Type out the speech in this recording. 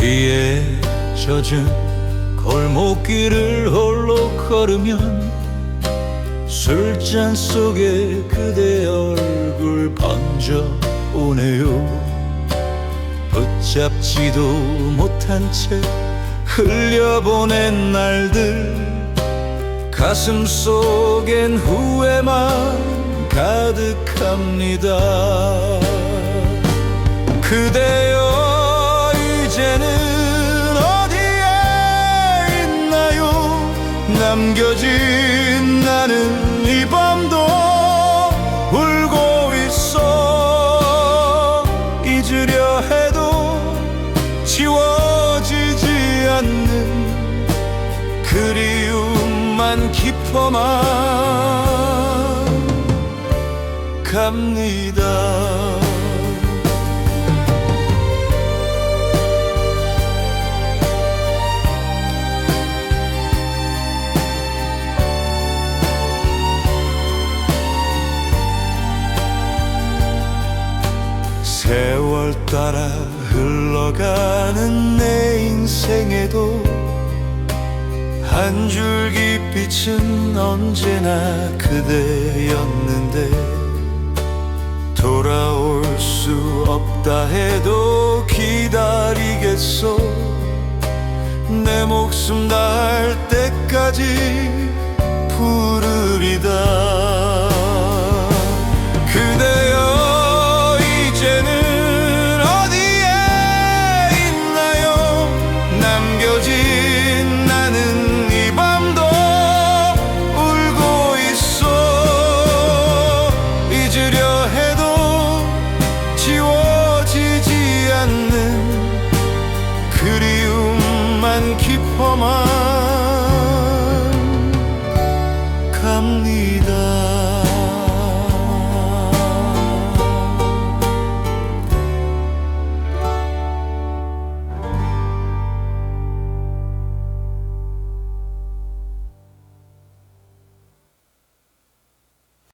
비에 젖은 골목길을 홀로 걸으면 술잔 속에 그대 얼굴 번져 오네요. 붙잡지도 못한 채 흘려보낸 날들 가슴 속엔 후회만 가득합니다. 그대여 이제는 남겨진 나는 이 밤도 울고 있어. 잊으려 해도 지워지지 않는 그리움만 깊어만 갑니다 세월 따라 흘러가는 내 인생에도 한 줄기 빛은 언제나 그대였는데 돌아올 수 없다 해도 기다리겠소. 내 목숨 다할 때까지 부르리다 woman